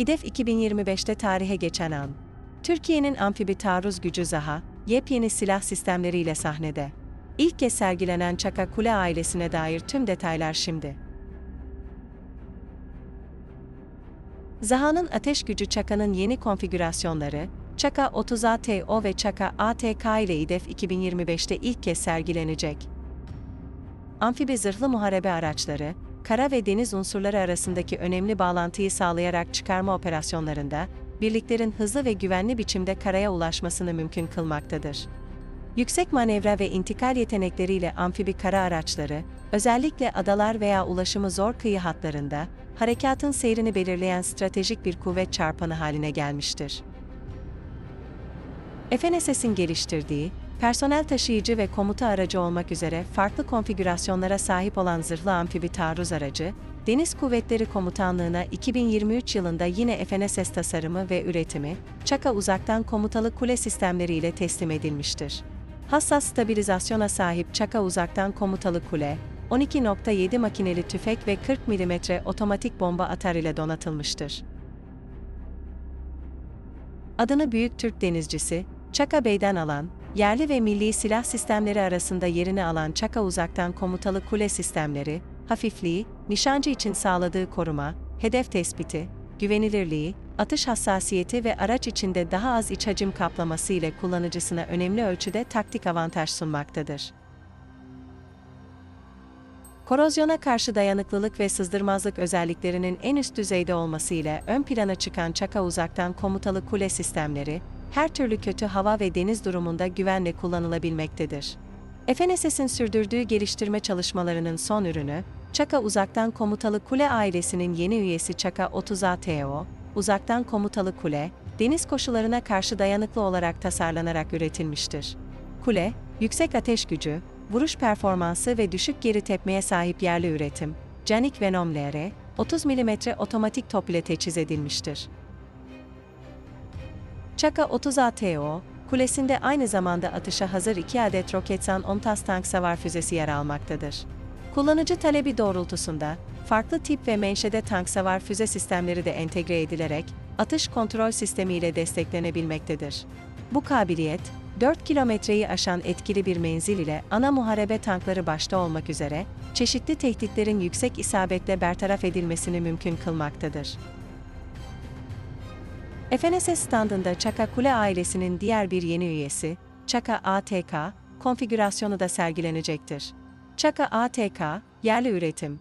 İDEF 2025'te tarihe geçen an. Türkiye'nin amfibi taarruz gücü ZAHA, yepyeni silah sistemleriyle sahnede. İlk kez sergilenen Çaka Kule ailesine dair tüm detaylar şimdi. Zaha'nın ateş gücü Çaka'nın yeni konfigürasyonları, Çaka 30ATO ve Çaka ATK ile İDEF 2025'te ilk kez sergilenecek. Amfibi zırhlı muharebe araçları, kara ve deniz unsurları arasındaki önemli bağlantıyı sağlayarak çıkarma operasyonlarında, birliklerin hızlı ve güvenli biçimde karaya ulaşmasını mümkün kılmaktadır. Yüksek manevra ve intikal yetenekleriyle amfibi kara araçları, özellikle adalar veya ulaşımı zor kıyı hatlarında, harekatın seyrini belirleyen stratejik bir kuvvet çarpanı haline gelmiştir. FNSS'in geliştirdiği, personel taşıyıcı ve komuta aracı olmak üzere farklı konfigürasyonlara sahip olan zırhlı amfibi taarruz aracı, Deniz Kuvvetleri Komutanlığı'na 2023 yılında yine FNSS tasarımı ve üretimi, Çaka uzaktan komutalı kule sistemleri ile teslim edilmiştir. Hassas stabilizasyona sahip Çaka uzaktan komutalı kule, 12.7 makineli tüfek ve 40 mm otomatik bomba atar ile donatılmıştır. Adını Büyük Türk denizcisi, Çaka Bey'den alan, yerli ve milli silah sistemleri arasında yerini alan Çaka uzaktan komutalı kule sistemleri, hafifliği, nişancı için sağladığı koruma, hedef tespiti, güvenilirliği, atış hassasiyeti ve araç içinde daha az iç hacim kaplaması ile kullanıcısına önemli ölçüde taktik avantaj sunmaktadır. Korozyona karşı dayanıklılık ve sızdırmazlık özelliklerinin en üst düzeyde olması ile ön plana çıkan Çaka uzaktan komutalı kule sistemleri, her türlü kötü hava ve deniz durumunda güvenle kullanılabilmektedir. FNSS'in sürdürdüğü geliştirme çalışmalarının son ürünü, Çaka Uzaktan Komutalı Kule ailesinin yeni üyesi Çaka 30ATO, uzaktan komutalı kule, deniz koşullarına karşı dayanıklı olarak tasarlanarak üretilmiştir. Kule, yüksek ateş gücü, vuruş performansı ve düşük geri tepmeye sahip yerli üretim, Canik Venom LR, 30 mm otomatik top ile teçhiz edilmiştir. Çaka 30 ATO, kulesinde aynı zamanda atışa hazır 2 adet Roketsan OMTAS tank savar füzesi yer almaktadır. Kullanıcı talebi doğrultusunda, farklı tip ve menşede tank savar füze sistemleri de entegre edilerek, atış kontrol sistemi ile desteklenebilmektedir. Bu kabiliyet, 4 kilometreyi aşan etkili bir menzil ile ana muharebe tankları başta olmak üzere, çeşitli tehditlerin yüksek isabetle bertaraf edilmesini mümkün kılmaktadır. FNSS standında Çaka Kule ailesinin diğer bir yeni üyesi, Çaka ATK, konfigürasyonu da sergilenecektir. Çaka ATK, yerli üretim,